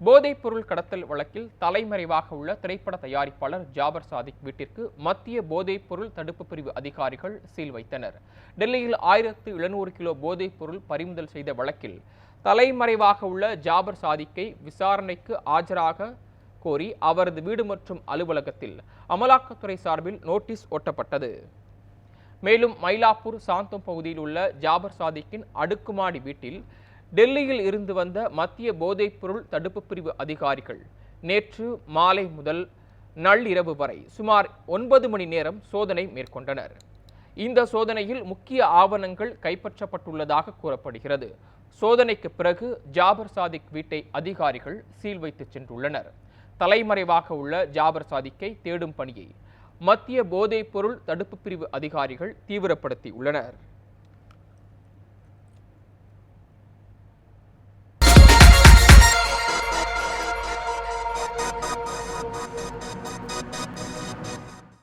போதைப் பொருள் கடத்தல் வழக்கில் தலைமறைவாக உள்ள திரைப்பட தயாரிப்பாளர் ஜாபர் சாதிக் வீட்டிற்கு மத்திய போதைப் பொருள் தடுப்பு பிரிவு அதிகாரிகள் சீல் வைத்தனர். டெல்லியில் ஆயிரத்து எழுநூறு கிலோ போதைப் பொருள் பறிமுதல் செய்த வழக்கில் தலைமறைவாக உள்ள ஜாபர் சாதிக்கை விசாரணைக்கு ஆஜராக கோரி அவரது வீடு மற்றும் அலுவலகத்தில் அமலாக்கத்துறை சார்பில் நோட்டீஸ் ஒட்டப்பட்டது. மேலும் மயிலாப்பூர் சாந்தம் பகுதியில் உள்ள ஜாபர் சாதிக்கின் அடுக்குமாடி வீட்டில் டெல்லியில் இருந்து வந்த மத்திய போதைப்பொருள் தடுப்பு பிரிவு அதிகாரிகள் நேற்று மாலை முதல் நள்ளிரவு வரை சுமார் ஒன்பது மணி நேரம் சோதனை மேற்கொண்டனர். இந்த சோதனையில் முக்கிய ஆவணங்கள் கைப்பற்றப்பட்டுள்ளதாக கூறப்படுகிறது. சோதனைக்கு பிறகு ஜாபர் சாதிக் வீட்டை அதிகாரிகள் சீல் வைத்து சென்றுள்ளனர். தலைமறைவாக உள்ள ஜாபர் சாதிக்கை தேடும் பணியை மத்திய போதைப் பொருள் தடுப்பு பிரிவு அதிகாரிகள் தீவிரப்படுத்தி உள்ளனர்